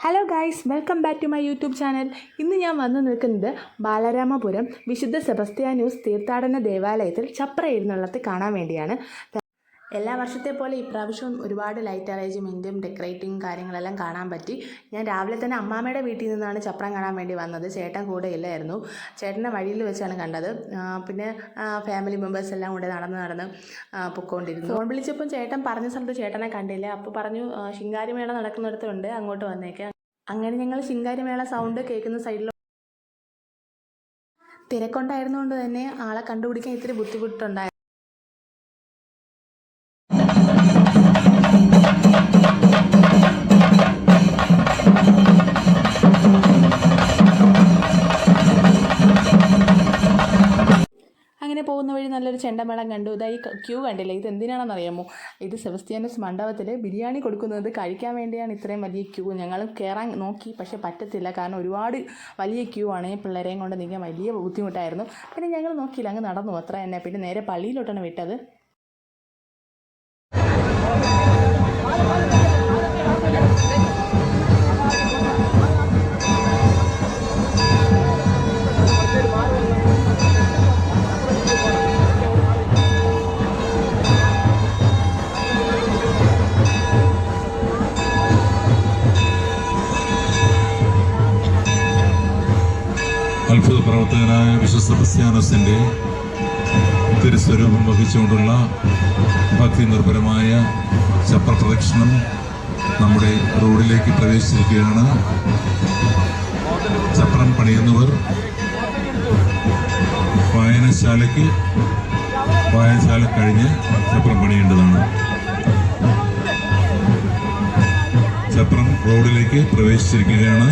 Hello guys welcome back to my YouTube channel ഇന്ന് ഞാൻ വന്നു നിൽക്കുന്നത് ബാലരാമപുരം വിശുദ്ധ സെബസ്ത്യാനൂസ് തീർത്ഥാടന ദേവാലയത്തിൽ ചപ്ര എഴുന്നള്ളത്ത് കാണാൻ വേണ്ടിയാണ്. എല്ലാ വർഷത്തെ പോലെ ഇപ്രാവശ്യവും ഒരുപാട് ലൈറ്റ് അറേഞ്ച്മെന്റും ഡെക്കറേറ്റിംഗ് കാര്യങ്ങളെല്ലാം കാണാൻ പറ്റി. ഞാൻ രാവിലെ തന്നെ അമ്മാമ്മയുടെ വീട്ടിൽ നിന്നാണ് ചപ്രം കാണാൻ വേണ്ടി വന്നത്. ചേട്ടൻ കൂടെ ഇല്ലായിരുന്നു. ചേട്ടനെ വഴിയിൽ വെച്ചാണ് കണ്ടത്. പിന്നെ ഫാമിലി മെമ്പേഴ്സ് എല്ലാം കൂടെ നടന്ന് നടന്ന് പൊക്കോണ്ടിരുന്നു. ഫോൺ വിളിച്ചപ്പോൾ ചേട്ടൻ പറഞ്ഞ സ്ഥലത്ത് ചേട്ടനെ കണ്ടില്ല. അപ്പോൾ പറഞ്ഞു ശിങ്കാരി ശിങ്കാരിമേള നടക്കുന്നിടത്തുണ്ട് അങ്ങോട്ട് വന്നേക്കാം. അങ്ങനെ ഞങ്ങൾ ശിങ്കാരിമേള സൗണ്ട് കേൾക്കുന്ന സൈഡിൽ തിരക്കുണ്ടായിരുന്നുകൊണ്ട് തന്നെ ആളെ കണ്ടുപിടിക്കാൻ ഇത്തിരി ബുദ്ധിമുട്ടുണ്ടായിരുന്നു പോകുന്ന വഴി നല്ലൊരു ചെണ്ടമേളം കണ്ടു. ഇതായി ക്യൂ കണ്ടില്ല? ഇത് എന്തിനാണെന്ന് അറിയാമോ ഇത് സെബസ്ത്യാനസ് മണ്ഡപത്തിൽ ബിരിയാണി കൊടുക്കുന്നത് കഴിക്കാൻ വേണ്ടിയാണ് ഇത്രയും വലിയ ക്യൂ. ഞങ്ങൾ കയറാൻ നോക്കി പക്ഷേ പറ്റത്തില്ല. കാരണം ഒരുപാട് വലിയ ക്യൂ ആണ്. പിള്ളേരെയും കൊണ്ട് നിൽക്കാൻ വലിയ ബുദ്ധിമുട്ടായിരുന്നു. പിന്നെ ഞങ്ങൾ നോക്കിയില്ല അങ്ങ് നടന്നു. അത്ര തന്നെ. പിന്നെ നേരെ പള്ളിയിലോട്ടാണ് വിട്ടത്. പ്രവർത്തകനായ വിശ്വസ്ത ക്രിസ്ത്യാനോസിന്റെ തിരുസ്വരൂപം വഹിച്ചുകൊണ്ടുള്ള ഭക്തി നിർഭരമായ ചപ്രപ്രദക്ഷിണം നമ്മുടെ റോഡിലേക്ക് പ്രവേശിച്ചിരിക്കുകയാണ്. ചപ്രം പണിയുന്നവർ വായനശാലയ്ക്ക് വായനശാല കഴിഞ്ഞ് ചപ്രം പണിയേണ്ടതാണ്. ചപ്രം റോഡിലേക്ക് പ്രവേശിച്ചിരിക്കുകയാണ്.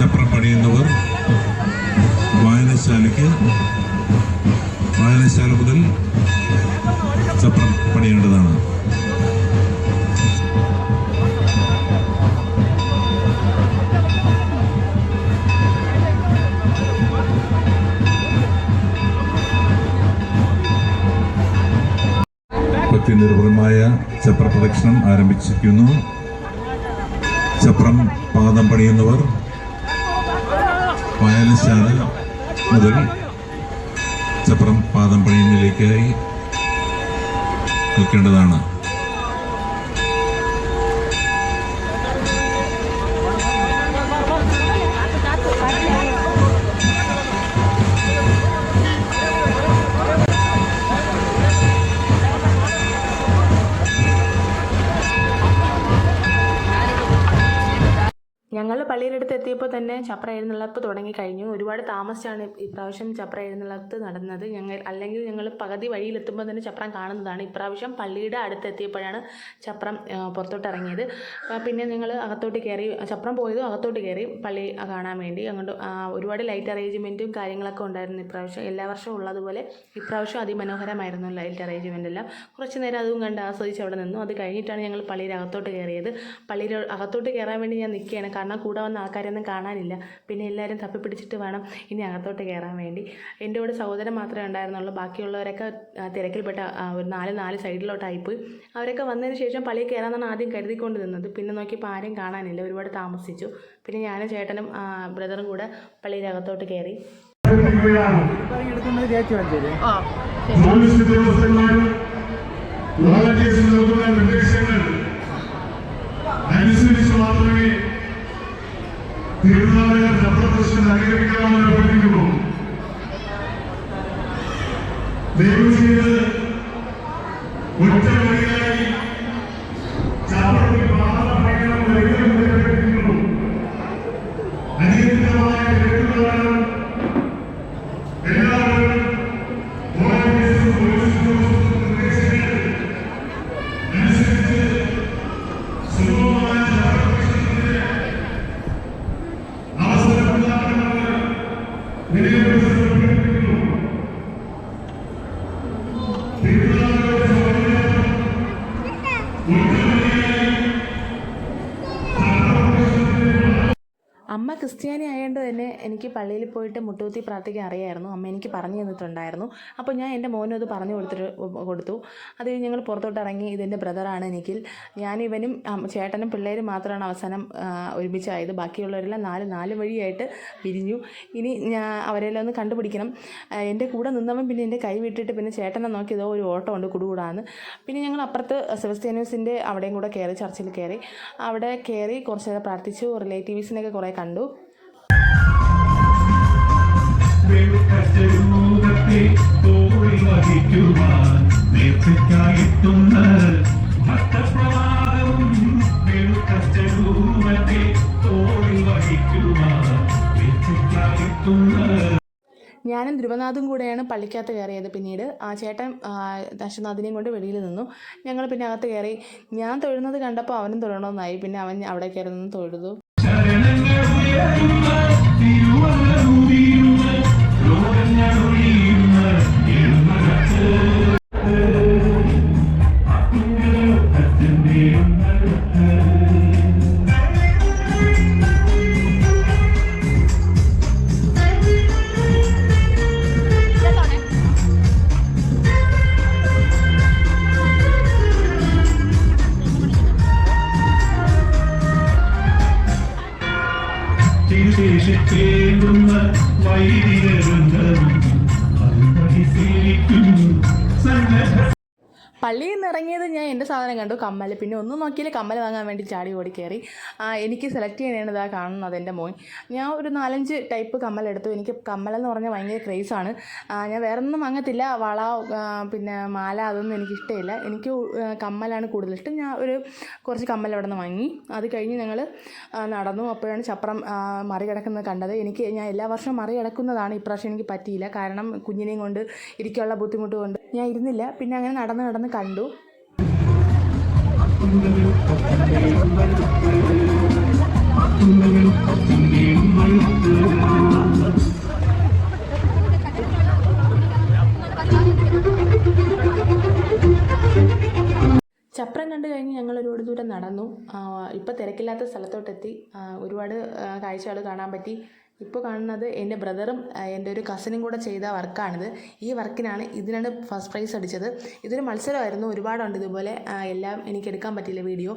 ചപ്രം പണിയുന്നവർ വായനശാലയ്ക്ക് വായനശാല മുതൽ ചപ്രം പണിയേണ്ടതാണ്. നിർഭരമായ ചപ്ര പ്രദക്ഷിണം ആരംഭിച്ചിരിക്കുന്നു. ചപ്രം പാദം പണിയുന്നവർ വായനശാല മുതൽ ചപ്രം പാദം പണിയിലേക്കായി നിൽക്കേണ്ടതാണ്. ഞങ്ങൾ പള്ളിയിലെടുത്ത് എത്തിയപ്പോൾ തന്നെ ചപ്ര എഴുന്നള്ളപ്പ് തുടങ്ങി കഴിഞ്ഞു. ഒരുപാട് താമസിച്ചാണ് ഇപ്രാവശ്യം ചപ്ര എഴുന്നള്ളത്ത് നടന്നത്. ഞങ്ങൾ അല്ലെങ്കിൽ ഞങ്ങൾ പകുതി വഴിയിലെത്തുമ്പോൾ തന്നെ ചപ്രം കാണുന്നതാണ്. ഇപ്രാവശ്യം പള്ളിയുടെ അടുത്ത് എത്തിയപ്പോഴാണ് ചപ്രം പുറത്തോട്ട് ഇറങ്ങിയത്. പിന്നെ ഞങ്ങൾ അകത്തോട്ട് കയറി ചപ്രം പോയതും അകത്തോട്ട് കയറി പള്ളി കാണാൻ വേണ്ടി അങ്ങോട്ട് ഒരുപാട് ലൈറ്റ് അറേഞ്ച്മെന്റും കാര്യങ്ങളൊക്കെ ഉണ്ടായിരുന്നു ഇപ്രാവശ്യം. എല്ലാ വർഷവും ഉള്ളതുപോലെ ഇപ്രാവശ്യം അതിമനോഹരമായിരുന്നു ലൈറ്റ് അറേഞ്ച്മെന്റ് എല്ലാം. കുറച്ച് നേരം അതും കണ്ട് ആസ്വദിച്ച് അവിടെ നിന്നു. അത് കഴിഞ്ഞിട്ടാണ് ഞങ്ങൾ പള്ളിയുടെ അകത്തോട്ട് കയറിയത്. പള്ളിയുടെ അകത്തോട്ട് കയറാൻ വേണ്ടി ഞാൻ നിൽക്കുകയാണ്. കാരണം കൂടെ വന്ന ആൾക്കാരൊന്നും കാണാനില്ല. പിന്നെ എല്ലാവരും തപ്പിപ്പിടിച്ചിട്ട് വേണം ഇനി അകത്തോട്ട് കയറാൻ വേണ്ടി. എന്റെ കൂടെ സഹോദരൻ മാത്രമേ ഉണ്ടായിരുന്നുള്ളൂ. ബാക്കിയുള്ളവരൊക്കെ തിരക്കിൽപ്പെട്ട ഒരു നാല് നാല് സൈഡിലോട്ടായിപ്പോയി. അവരൊക്കെ വന്നതിന് ശേഷം പള്ളിയിൽ കയറാമെന്നാണ് ആദ്യം കരുതിക്കൊണ്ട് നിന്നത് പിന്നെ നോക്കിയപ്പോൾ ആരും കാണാനില്ല. ഒരുപാട് താമസിച്ചു. പിന്നെ ഞാനും ചേട്ടനും ബ്രദറും കൂടെ പള്ളിയുടെ അകത്തോട്ട് കയറി നിർദ്ദേശങ്ങൾ അനുസരിച്ച് മാത്രമേ ശബ്ദപ്രശ്നം ക്രിസ്ത്യാനി ആയതുകൊണ്ട് തന്നെ എനിക്ക് പള്ളിയിൽ പോയിട്ട് മുട്ടുകുത്തി പ്രാർത്ഥിക്കാൻ അറിയായിരുന്നു. അമ്മ എനിക്ക് പറഞ്ഞു തന്നിട്ടുണ്ടായിരുന്നു. അപ്പോൾ ഞാൻ എന്റെ മോനും അത് പറഞ്ഞു കൊടുത്തിട്ട് കൊടുത്തു. അത് ഞങ്ങൾ പുറത്തോട്ട് ഇറങ്ങി ഇതെന്റെ ബ്രദറാണ് എനിക്കിൽ ഞാനിവനും ചേട്ടനും പിള്ളേരും മാത്രമാണ് അവസാനം ഒരുമിച്ചായത്. ബാക്കിയുള്ളവരെല്ലാം നാല് നാല് വഴിയായിട്ട് പിരിഞ്ഞു. ഇനി ഞാൻ അവരെല്ലാം ഒന്ന് കണ്ടുപിടിക്കണം. എന്റെ കൂടെ നിന്നവൻ പിന്നെ എന്റെ കൈ വിട്ടിട്ട് പിന്നെ ചേട്ടനെ നോക്കി ഇതോ ഒരു ഓട്ടം ഉണ്ട് കുടുകൂടാന്ന്. പിന്നെ ഞങ്ങൾ അപ്പുറത്ത് സെബസ്ത്യാനോസിന്റെ അവിടെയും കൂടെ കയറി ചർച്ചിൽ കയറി. അവിടെ കയറി കുറച്ച് നേരം പ്രാർത്ഥിച്ചു. റിലേറ്റീവ്സിനെയൊക്കെ കുറേ കണ്ടു. വെളുക്കച്ചരൂപത്തെ തോളിൽ വഹിക്കുവാൻ നേർച്ചയ്ക്കായെത്തുന്ന ഭക്തപ്രവാഹവും വെളുക്കച്ചരൂപത്തെ തോളിൽ വഹിക്കുവാൻ നേർച്ചയ്ക്കായെത്തുന്ന ഞാനും ധ്രുവനാഥും കൂടെയാണ് പള്ളിക്കകത്ത് കയറിയത് പിന്നീട്. ആ ചേട്ടൻ ദശനാഥിനെയും കൊണ്ട് വെളിയിൽ നിന്നു. ഞങ്ങൾ പിന്നെ അകത്ത് കയറി. ഞാൻ തൊഴുന്നത് കണ്ടപ്പോൾ അവനും തൊഴണമെന്നായി. പിന്നെ അവൻ അവിടെ കയറി നിന്ന് തൊഴുതു തിരുശേഷിക്കേണ്ടുന്ന വൈദികരുന്നതും അതുവഴി സേവിക്കും സന്നദ്ധ പള്ളിയിൽ നിന്ന് ഇറങ്ങിയത് ഞാൻ എന്റെ സാധനം കണ്ടു കമ്മൽ. പിന്നെ ഒന്നും നോക്കിയില്ല കമ്മൽ വാങ്ങാൻ വേണ്ടി ചാടി ഓടി കയറി. എനിക്ക് സെലക്ട് ചെയ്യണേണ്ടത് കാണുന്നത് എന്റെ മോൻ. ഞാൻ ഒരു നാലഞ്ച് ടൈപ്പ് കമ്മൽ എടുത്തു. എനിക്ക് കമ്മൽ കമ്മലെന്ന് പറഞ്ഞാൽ ഭയങ്കര ക്രേസാണ് ഞാൻ വേറെ ഒന്നും വാങ്ങത്തില്ല. വള പിന്നെ മാല അതൊന്നും എനിക്ക് ഇഷ്ടമില്ല എനിക്ക് കമ്മലാണ് കൂടുതൽ ഇഷ്ടം. ഞാൻ ഒരു കുറച്ച് കമ്മൽ അവിടെ നിന്ന് വാങ്ങി. അത് കഴിഞ്ഞ് ഞങ്ങൾ നടന്നു. അപ്പോഴാണ് ചപ്രം ആ, മറികടക്കുന്നത് കണ്ടത്. എനിക്ക് ഞാൻ എല്ലാ വർഷവും മറികടക്കുന്നതാണ്. ഇപ്രാവശ്യം എനിക്ക് പറ്റിയില്ല. കാരണം കുഞ്ഞിനെയും കൊണ്ട് ഇരിക്കാനുള്ള ബുദ്ധിമുട്ട് കൊണ്ട് ഞാൻ ഇരുന്നില്ല. പിന്നെ അങ്ങനെ നടന്ന് നടന്ന് കണ്ടു. ചപ്രം കണ്ടു കഴിഞ്ഞ് ഞങ്ങൾ ഒരുപാട് ദൂരം നടന്നു. ഇപ്പോൾ തിരക്കില്ലാത്ത സ്ഥലത്തോട്ടെത്തി. ഒരുപാട് കാഴ്ചകൾ കാണാൻ പറ്റി. ഇപ്പോൾ കാണുന്നത് എന്റെ ബ്രദറും എന്റെ ഒരു കസിനും കൂടെ ചെയ്ത വർക്കാണിത് ഈ വർക്കിനാണ് ഇതിനാണ് ഫസ്റ്റ് പ്രൈസ് അടിച്ചത്. ഇതൊരു മത്സരമായിരുന്നു. ഒരുപാടുണ്ട് ഇതുപോലെ. എല്ലാം എനിക്ക് എടുക്കാൻ പറ്റിയില്ല വീഡിയോ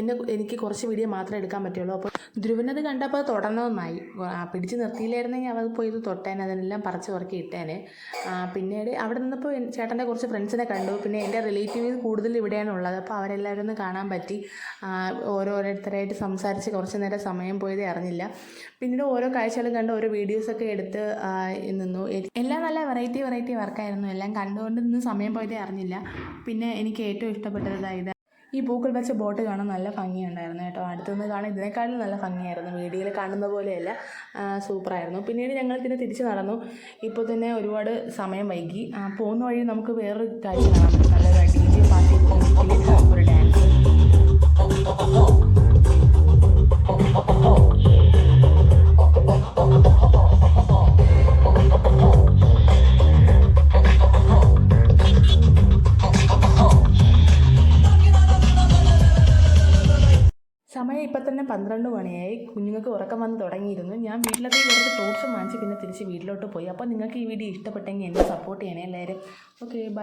എന്നെ എനിക്ക് കുറച്ച് വീഡിയോ മാത്രമേ എടുക്കാൻ പറ്റുള്ളൂ. അപ്പോൾ ധ്രുവനത് കണ്ടപ്പോൾ അത് തുടർന്നതൊന്നായി പിടിച്ച് നിർത്തിയില്ലായിരുന്നെങ്കിൽ അവർ പോയി ഇത് തൊട്ടേനെ അതിനെല്ലാം പറിച്ച് ഉറക്കി ഇട്ടേനെ. പിന്നീട് അവിടെ നിന്നപ്പോൾ ചേട്ടന്റെ കുറച്ച് ഫ്രണ്ട്സിനെ കണ്ടു. പിന്നെ എന്റെ റിലേറ്റീവ് കൂടുതൽ ഇവിടെയാണ് ഉള്ളത്. അപ്പോൾ അവരെല്ലാവരും കാണാൻ പറ്റി. ഓരോരുത്തരായിട്ട് സംസാരിച്ച് കുറച്ച് നേരം സമയം പോയതേ അറിഞ്ഞില്ല. പിന്നീട് ഓരോ കാഴ്ചകളും കണ്ട് ഓരോ വീഡിയോസൊക്കെ എടുത്ത് നിന്നു. എല്ലാം നല്ല വെറൈറ്റി വെറൈറ്റി വർക്കായിരുന്നു എല്ലാം കണ്ടുകൊണ്ട് നിന്ന് സമയം പോയതേ അറിഞ്ഞില്ല. പിന്നെ എനിക്ക് ഏറ്റവും ഇഷ്ടപ്പെട്ടത് ഇതാ ഇത്. ഈ പൂക്കൾ വെച്ച ബോട്ട് കാണാൻ നല്ല ഭംഗിയുണ്ടായിരുന്നു കേട്ടോ. അടുത്തുനിന്ന് കാണാൻ ഇതിനേക്കാളും നല്ല ഭംഗിയായിരുന്നു. വീഡിയോയിൽ കാണുന്ന പോലെയല്ല സൂപ്പറായിരുന്നു. പിന്നീട് ഞങ്ങൾ പിന്നെ തിരിച്ചു നടന്നു. ഇപ്പോൾ തന്നെ ഒരുപാട് സമയം വൈകി. പോകുന്ന വഴി നമുക്ക് വേറൊരു കാഴ്ച കാണാം നല്ല ഡി ജെ പാർട്ടി ഒരു പന്ത്രണ്ട് മണിയായി. കുഞ്ഞുങ്ങൾക്ക് ഉറക്കം വന്ന് തുടങ്ങിയിരുന്നു. ഞാൻ വീട്ടിലൊക്കെ കുറച്ച് ഫ്രൂട്ട്സ് വാങ്ങിച്ച് പിന്നെ തിരിച്ച് വീട്ടിലോട്ട് പോയി. അപ്പോൾ നിങ്ങൾക്ക് ഈ വീഡിയോ ഇഷ്ടപ്പെട്ടെങ്കിൽ എന്നെ സപ്പോർട്ട് ചെയ്യണേ എല്ലാവരും. Okay bye